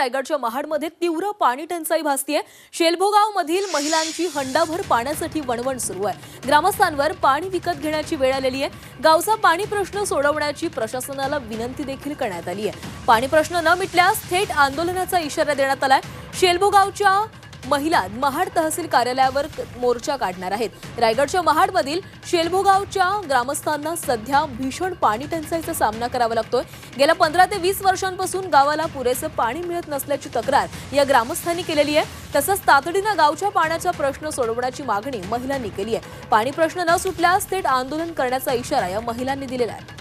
रायगडच्या महाडमध्ये तीव्र पाणी टंचाई भासतीये. शेलभोगाव मधील महिलांची हंडाभर पाण्यासाठी वणवण सुरू आहे. ग्रामस्थांवर पाणी विकत घेण्याची वेळ आलेली आहे. गावचा पाणी प्रश्न सोडवण्याची प्रशासनाला विनंती देखील करण्यात आली आहे. पाणी प्रश्न न मिटल्यास थेट आंदोलनाचा इशारा देण्यात आलाय. शेलभोगावच्या महिला महाड तहसील कार्यालयावर मोर्चा काढणार आहेत. रायगडच्या महाडमधील शेलभोगावच्या ग्रामस्थांना सध्या भीषण पाणी टंचाईचा सामना करावा लागतोय. गेल्या पंधरा ते वीस वर्षांपासून गावाला पुरेसं पाणी मिळत नसल्याची तक्रार या ग्रामस्थांनी केलेली आहे. तसंच तातडीनं गावच्या पाण्याचा प्रश्न सोडवण्याची मागणी महिलांनी केली आहे. पाणी प्रश्न न सुटल्यास थेट आंदोलन करण्याचा इशारा या महिलांनी दिलेला आहे.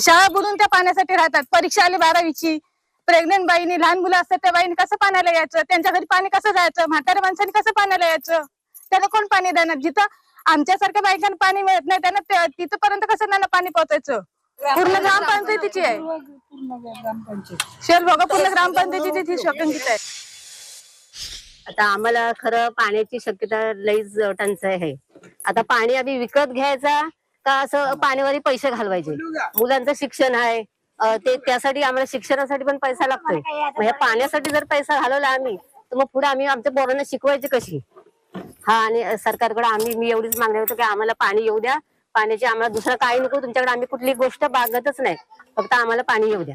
शाळा बुडून त्या पाण्यासाठी राहतात. परीक्षा आली बारावीची. प्रेग्नेंट बाईनी लहान मुलं असतात त्या बाईने कसं पाण्याला यायचं? त्यांच्या घरी पाणी कसं जायचं? म्हाताऱ्या माणसाने कसं पाण्याला यायचं? त्याला कोण पाणी देणार? जिथं आमच्यासारख्या बायकांना पाणी मिळत नाही त्यांना तिथपर्यंत कसं त्यांना पाणी पोहोचायचं पूर्ण ग्रामपंचायतीची आहे. शेल बघा पूर्ण ग्रामपंचायतीची शॉपिंग आहे. आता आम्हाला खरं पाण्याची शक्यता लईच टंचाई आहे. आता पाणी आम्ही विकत घ्यायचा का असं पाण्यावर पैसे घालवायचे? मुलांचं शिक्षण आहे. ते त्यासाठी आम्हाला शिक्षणासाठी पण पैसा लागतोय. मग ह्या पाण्यासाठी जर पैसा घालवला आम्ही तर मग पुढे आम्ही आमच्या पोरांना शिकवायचे कशी? हा आणि सरकारकडे आम्ही मी एवढीच मागणी होतो की आम्हाला पाणी येऊ द्या. पाण्याची आम्हाला दुसरं काही नको तुमच्याकडे आम्ही कुठली गोष्ट बागतच नाही. फक्त आम्हाला पाणी येऊ द्या.